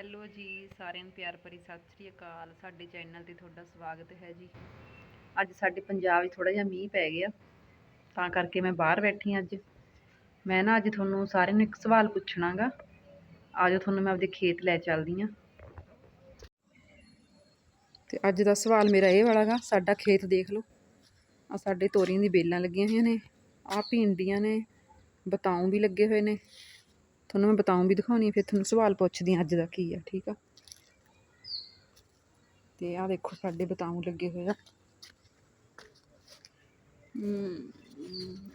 Hello ਜੀ, ਸਾਰਿਆਂ ਨੂੰ ਪਿਆਰ ਭਰੀ ਸਤਿ ਸ੍ਰੀ ਅਕਾਲ। ਸਾਡੇ ਚੈਨਲ ਤੇ ਤੁਹਾਡਾ ਸਵਾਗਤ ਹੈ ਜੀ। ਅੱਜ ਸਾਡੇ ਪੰਜਾਬ ਵਿੱਚ ਥੋੜਾ ਜਿਹਾ ਮੀਂਹ ਪੈ ਗਿਆ, ਤਾਂ ਕਰਕੇ ਮੈਂ ਬਾਹਰ ਬੈਠੀ ਹਾਂ ਅੱਜ। ਮੈਂ ਨਾ ਅੱਜ ਤੁਹਾਨੂੰ ਸਾਰਿਆਂ ਨੂੰ ਇੱਕ ਸਵਾਲ ਪੁੱਛਣਾਗਾ। ਆਜੋ ਤੁਹਾਨੂੰ ਮੈਂ ਆਪਦੇ ਖੇਤ ਲੈ ਚੱਲਦੀ ਹਾਂ। ਤੇ ਅੱਜ ਦਾ ਸਵਾਲ ਮੇਰਾ ਇਹ ਵਾਲਾਗਾ, ਸਾਡਾ ਖੇਤ ਦੇਖ ਲਓ। ਆ ਸਾਡੇ ਤੋਰੀਆਂ ਦੀ ਬੇਲਾਂ ਲੱਗੀਆਂ ਹੋਈਆਂ ਨੇ ਆ ਭਿੰਡੀਆਂ ਨੇ, ਬਤਾਉ ਵੀ ਲੱਗੇ ਹੋਏ ਨੇ। ਤੁਹਾਨੂੰ ਮੈਂ ਬਤਾਉ ਵੀ ਦਿਖਾਉਣੀ ਆ, ਫਿਰ ਤੁਹਾਨੂੰ ਸਵਾਲ ਪੁੱਛਦੀ ਹਾਂ ਅੱਜ ਦਾ ਕੀ ਆ, ਠੀਕ ਆ? ਤੇ ਆ ਦੇਖੋ, ਸਾਡੇ ਬਤਾਉ ਲੱਗੇ ਹੋਏ ਆ।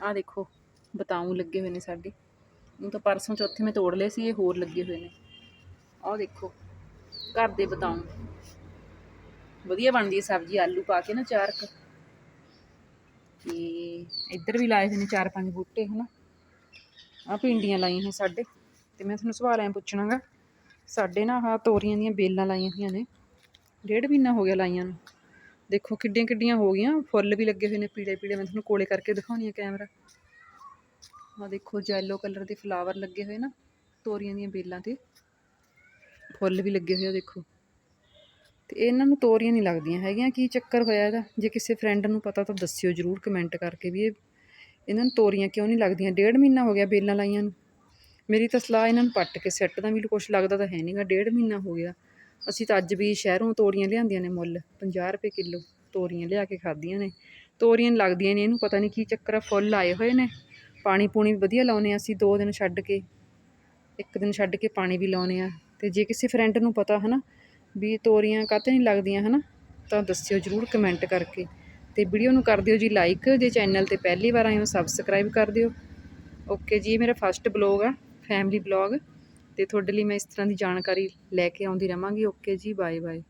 ਆ ਦੇਖੋ ਬਤਾਉ ਲੱਗੇ ਹੋਏ ਨੇ ਸਾਡੇ। ਉਹ ਤਾਂ ਪਰਸੋਂ ਚੌਥੇ ਮੈਂ ਤੋੜ ਲਏ ਸੀ, ਇਹ ਹੋਰ ਲੱਗੇ ਹੋਏ ਨੇ। ਆਹ ਦੇਖੋ, ਘਰ ਦੇ ਬਤਾਉ ਵਧੀਆ ਬਣਦੀ ਹੈ ਸਬਜ਼ੀ, ਆਲੂ ਪਾ ਕੇ ਨਾ ਚਾਰ ਕ। ਤੇ ਇੱਧਰ ਵੀ ਲਾਏ ਹੋਏ ਨੇ ਚਾਰ ਪੰਜ ਬੂਟੇ, ਹਨਾ? ਆ ਭਿੰਡੀਆਂ ਲਾਈਆਂ ਨੇ ਸਾਡੇ। ਤੇ ਮੈਂ ਤੁਹਾਨੂੰ ਸਵਾਲ ਐਂ ਪੁੱਛਣਾਗਾ, ਸਾਡੇ ਨਾ ਆਹ ਤੋਰੀਆਂ ਦੀਆਂ ਬੇਲਾਂ ਲਾਈਆਂ ਹੋਈਆਂ ਨੇ, ਡੇਢ ਮਹੀਨਾ ਹੋ ਗਿਆ ਲਾਈਆਂ ਨੂੰ। ਦੇਖੋ ਕਿੱਡੀਆਂ ਕਿੱਡੀਆਂ ਹੋ ਗਈਆਂ, ਫੁੱਲ ਵੀ ਲੱਗੇ ਹੋਏ ਨੇ ਪੀਲੇ ਪੀਲੇ, ਮੈਂ ਤੁਹਾਨੂੰ ਕੋਲੇ ਕਰਕੇ ਦਿਖਾਉਣੀ ਆ ਕੈਮਰਾ। ਆ ਦੇਖੋ ਜੈਲੋ ਕਲਰ ਦੇ ਫਲਾਵਰ ਲੱਗੇ ਹੋਏ ਨਾ, ਤੋਰੀਆਂ ਦੀਆਂ ਬੇਲਾਂ ਤੇ। ਫੁੱਲ ਵੀ ਲੱਗੇ ਹੋਏ ਆ, ਦੇਖੋ। ਤੇ ਇਹਨਾਂ ਨੂੰ ਤੋਰੀਆਂ ਨਹੀਂ ਲੱਗਦੀਆਂ ਹੈਗੀਆਂ, ਕੀ ਚੱਕਰ ਹੋਇਆ ਇਹਦਾ? ਜੇ ਕਿਸੇ ਫਰੈਂਡ ਨੂੰ ਪਤਾ ਤਾਂ ਦੱਸਿਓ ਜਰੂਰ ਕਮੈਂਟ ਕਰਕੇ ਵੀ ਇਹ ਇਹਨਾਂ ਨੂੰ ਤੋਰੀਆਂ ਕਿਉਂ ਨਹੀਂ ਲੱਗਦੀਆਂ? ਡੇਢ ਮਹੀਨਾ ਹੋ ਗਿਆ ਬੇਲਾਂ ਲਾਈਆਂ ਨੂੰ। ਮੇਰੀ ਤਾਂ ਸਲਾਹ ਇਹਨਾਂ ਨੂੰ ਪੱਟ ਕੇ ਸੈੱਟ ਦਾ ਵੀ ਕੁਛ ਲੱਗਦਾ ਤਾਂ ਹੈ ਨਹੀਂਗਾ ਡੇਢ ਮਹੀਨਾ ਹੋ ਗਿਆ। ਅਸੀਂ ਤਾਂ ਅੱਜ ਵੀ ਸ਼ਹਿਰੋਂ ਤੋਰੀਆਂ ਲਿਆਂਦੀਆਂ ਨੇ ਮੁੱਲ 50 ਰੁਪਏ ਕਿਲੋ ਤੋਰੀਆਂ ਲਿਆ ਕੇ ਖਾਧੀਆਂ ਨੇ। ਤੋਰੀਆਂ ਨੀ ਲੱਗਦੀਆਂ ਨੇ, ਇਹਨੂੰ ਪਤਾ ਨਹੀਂ ਕੀ ਚੱਕਰ ਆ, ਫੁੱਲ ਆਏ ਹੋਏ ਨੇ। ਪਾਣੀ ਪੂਣੀ ਵੀ ਵਧੀਆ ਲਾਉਨੇ ਆ ਅਸੀਂ ਦੋ ਦਿਨ ਛੱਡ ਕੇ, ਇੱਕ ਦਿਨ ਛੱਡ ਕੇ ਪਾਣੀ ਵੀ ਲਾਉਨੇ ਆ ਤੇ ਜੇ ਕਿਸੇ ਫਰੈਂਡ ਨੂੰ ਪਤਾ ਹਨਾ ਵੀ ਤੋਰੀਆਂ ਕਾਹਤੇ ਨਹੀਂ ਲੱਗਦੀਆਂ ਹਨਾ, ਤਾਂ ਦੱਸਿਓ ਜਰੂਰ ਕਮੈਂਟ ਕਰਕੇ। ਤੇ ਵੀਡੀਓ ਨੂੰ ਕਰ ਦਿਓ ਜੀ ਲਾਈਕ ਜੇ ਚੈਨਲ ਤੇ ਪਹਿਲੀ ਵਾਰ ਆਏ ਹੋ ਸਬਸਕ੍ਰਾਈਬ ਕਰ ਦਿਓ। ਓਕੇ ਜੀ, ਇਹ ਮੇਰਾ ਫਸਟ ਬਲੌਗ ਆ। ਫੈਮਿਲੀ ਬਲੌਗ ਤੇ ਤੁਹਾਡੇ ਲਈ ਮੈਂ ਇਸ ਤਰ੍ਹਾਂ ਦੀ ਜਾਣਕਾਰੀ ਲੈ ਕੇ ਆਉਂਦੀ ਰਵਾਂਗੀ। ਓਕੇ ਜੀ ਬਾਏ ਬਾਏ